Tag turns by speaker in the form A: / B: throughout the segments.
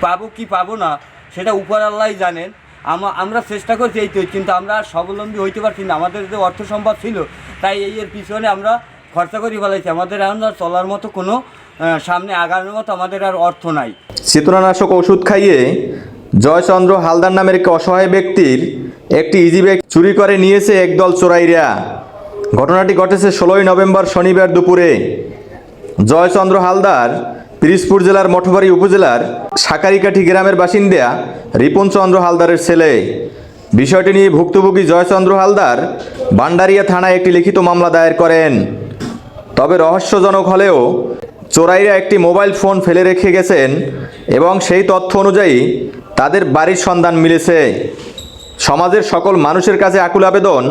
A: পাবো কি পাবো না, সেটা উপর আল্লাহ জানেন। আমা- আমরা চেষ্টা করছি এই তো, কিন্তু আমরা স্বাবলম্বী হইতে পারছি না। আমাদের যে অর্থ সম্পদ ছিল, তাই এই এর পিছনে আমরা খরচা করে ফেলাইছি। আমাদের এখন আর চলার মতো কোনো সামনে আগানোর মতো আমাদের আর অর্থ নাই।
B: চেতনানাশক ওষুধ খাইয়ে জয়চন্দ্র হালদার নামের এক অসহায় ব্যক্তির একটি ইজি ব্যাগ চুরি করে নিয়েছে একদল চোরাইরা। ঘটনাটি ঘটেছে ষোলোই নভেম্বর শনিবার দুপুরে। জয়চন্দ্র হালদার পিরিজপুর জেলার মঠবাড়ি উপজেলার সাকারিকাঠি গ্রামের বাসিন্দা রিপন চন্দ্র হালদারের ছেলে। বিষয়টি নিয়ে ভুক্তভোগী জয়চন্দ্র হালদার বান্ডারিয়া থানায় একটি লিখিত মামলা দায়ের করেন। তবে রহস্যজনক হলেও চোরাইরা একটি মোবাইল ফোন ফেলে রেখে গেছেন এবং সেই তথ্য অনুযায়ী তাদের বাড়ির সন্ধান মিলেছে। সমাজের সকল মানুষের কাছে আকুল আবেদন,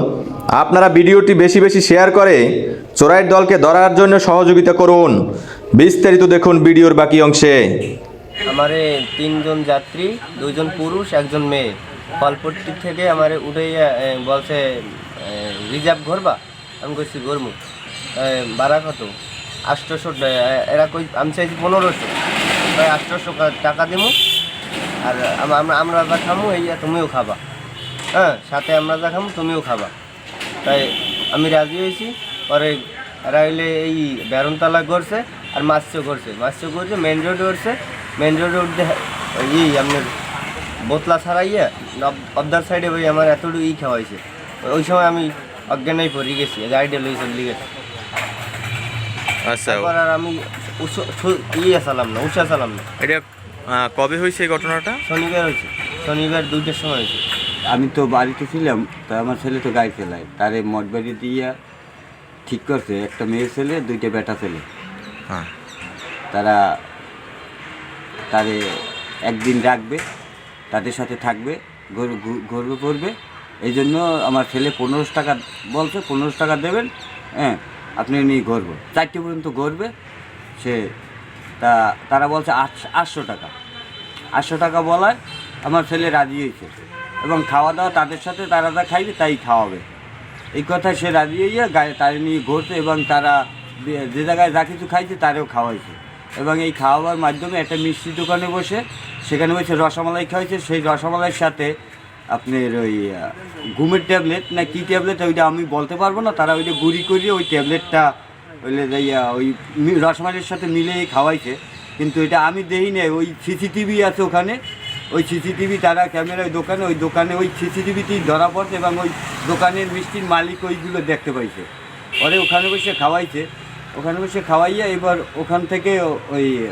B: আপনারা ভিডিওটি বেশি বেশি শেয়ার করে চোরাইয়ের দলকে ধরার জন্য সহযোগিতা করুন। বিস্তারিত দেখুন ভিডিওর বাকি অংশে।
C: আমারে তিনজন যাত্রী দুইজন পুরুষ, একজন মেয়ে। ফলপট্টি থেকে আমারে উঠে বলছে রিজার্ভ ঘরবা? আমি কইছি, ঘরমু। ভাড়া কত? আটশোশো এরা কই, আমি চাইছি পনেরোশো। আটশোশো টাকা দেবো আর আমরা আমরা যা খামু এই তুমিও খাবা। হ্যাঁ সাথে আমরা যা খামু, তুমিও খাবা। তাই আমি রাজি হয়েছি। পরে এরা এই বেরনতলা করছে আর মাছও করছে মাছও করছে মেন রোড করছে মেন রোডে উঠতে এই আপনার বোতলা ছাড়াইয়া অবদার সাইডে ওই আমার এতটুকু ই খাওয়াইছে। ওই সময় আমি অজ্ঞানাই পড়ে গেছি গাড়িটা লই চলে গেছে।
B: আচ্ছা
C: তারপর আর আমি ইয়ে চালাম না উষা চালাম না।
B: এটা কবে হয়েছে এই ঘটনাটা?
C: শনিবার হয়েছে শনিবার দুইটার সময় হয়েছে
A: আমি তো বাড়িতে ছিলাম তা আমার ছেলে তো গাড়ি চালায় তারে মঠ বাড়ি দিয়ে ঠিক করছে একটা মেয়ে ছেলে দুইটা বেটা ছেলে।
B: হ্যাঁ
A: তারা তাদের একদিন রাখবে, তাদের সাথে থাকবে গর্ব করবে এই জন্য আমার ছেলে পনেরোশো টাকা বলছে, পনেরোশো টাকা দেবেন হ্যাঁ আপনি নিয়ে ঘুরবো চারটে পর্যন্ত ঘুরবে সে তা, তারা বলছে আটশো আটশো টাকা। আটশো টাকা বলায় আমার ছেলে রাজি হয়েছে। এবং খাওয়া দাওয়া তাদের সাথে, তারা যা খাইবে তাই খাওয়াবে। এই কথা সে রাজি হইয়া গায়ে তারে নিয়ে ঘুরছে এবং তারা যে- জায়গায় যা কিছু খাইছে তারেও খাওয়াইছে। এবং এই খাওয়াবার মাধ্যমে একটা মিষ্টি দোকানে বসে, সেখানে বসে রসমালাই খাওয়াইছে। সেই রসমালাইয়ের সাথে আপনার ওই ঘুমের ট্যাবলেট না কী ট্যাবলেট, ওইটা আমি বলতে পারব না। তারা ওইটা গুঁড়ি করিয়ে ওই ট্যাবলেটটা ওইলে ওই রসমালাইয়ের সাথে মিলিয়ে খাওয়াইছে। কিন্তু এটা আমি দেই না ওই সিসিটিভি আছে ওখানে। ওই সিসিটিভি তারা ক্যামেরা ওই দোকানে ওই দোকানে ওই সিসিটিভিতেই ধরা পড়ছে এবং ওই দোকানের মিষ্টির মালিক ওইগুলো দেখতে পাইছে। পরে ওখানে বসে খাওয়াইছে। ওখানে বসে খাওয়াইয়া এবার ওখান থেকে ওই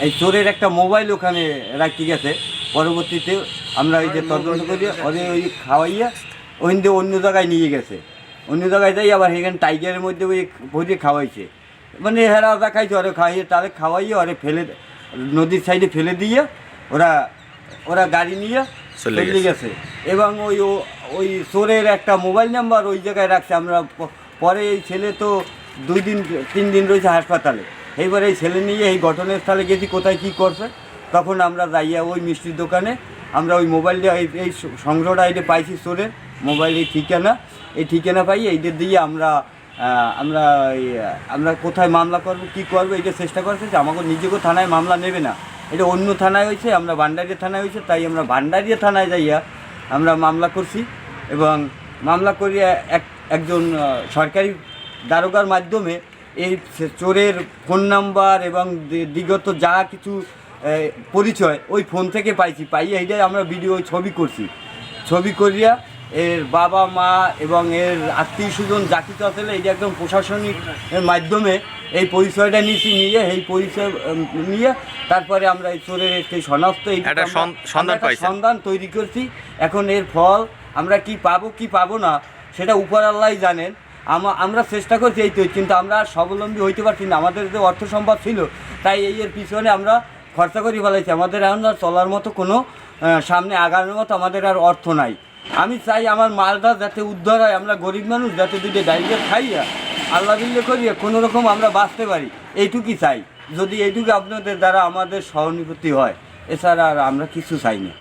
A: এই চোরের একটা মোবাইল ওখানে রাখতে গেছে। পরবর্তীতে আমরা ওই যে তদন্ত করি ওদের ওই খাওয়াইয়া ওখান দিয়ে অন্য জায়গায় নিয়ে গেছে। অন্য জায়গায় যাই আবার এখানে টাইগারের মধ্যে ওই ভরিয়ে খাওয়াইছে। মানে হেরা ওরা খাইছে ওরা খাইয়ে তারে খাওয়াইয়ে ওরে ফেলে নদীর সাইডে ফেলে দিয়ে ওরা ওরা গাড়ি নিয়ে
B: চলে
A: গেছে। এবং ওই ও- ওই চোরের একটা মোবাইল নাম্বার ওই জায়গায় রাখছে। আমরা পরে এই ছেলে তো দুই দিন, তিন দিন রয়েছে হাসপাতালে। এইবার এই ছেলে নিয়ে এই ঘটনাস্থলে গেছি, কোথায় কি করছে, তখন আমরা যাইয়া ওই মিষ্টির দোকানে, আমরা ওই মোবাইলটা, এই এই সংগ্রহটা এটা পাইছি চোরের, মোবাইল এই ঠিকানা। এই ঠিকানা পাই এইটা দিয়ে আমরা আমরা আমরা কোথায় মামলা করব, কি করব এটা চেষ্টা করছে যে আমাকে নিজেকেও থানায় মামলা নেবে না। এটা অন্য থানায় হয়েছে, আমরা ভান্ডারিয়া থানায় হয়েছে, তাই আমরা ভান্ডারিয়া থানায় যাইয়া আমরা মামলা করছি এবং মামলা করিয়া এক, একজন সরকারি দারোগার মাধ্যমে এই চোরের ফোন নাম্বার এবং বিগত যা কিছু পরিচয় ওই ফোন থেকে পাইছি পাইয়া এইটাই আমরা ভিডিও ছবি করছি। ছবি করিয়া এর বাবা মা এবং এর আত্মীয় স্বজন যা কিছু আছে এটা একদম প্রশাসনিক মাধ্যমে এই পরিচয়টা নিয়েছি নিয়ে এই পরিচয় নিয়ে তারপরে আমরা এই চোরের একটি শনাক্ত
B: সন্ধান
A: তৈরি করছি। এখন এর ফল আমরা কি পাবো কি পাবো না সেটা উপর আল্লাহ জানেন। আমরা চেষ্টা করছি এই তো, কিন্তু আমরা স্বাবলম্বী হইতে পারছি না। আমাদের যে অর্থ সম্পদ ছিল, তাই এই এর পিছনে আমরা খরচা করি ফেলাইছি। আমাদের এখন আর চলার মতো কোনো সামনে আগানোর মতো আমাদের আর অর্থ নাই। আমি চাই আমার মালটা যাতে উদ্ধার হয়, আমরা গরিব মানুষ যাতে দুটো ডাইরিয়া খাইয়া আল্লাহ দিল্লে করিয়া কোনো রকম আমরা বাঁচতে পারি। এইটুকুই চাই। যদি এইটুকু আপনাদের দ্বারা আমাদের সহানুভূতি হয়, এছাড়া আর আমরা কিছু চাই না।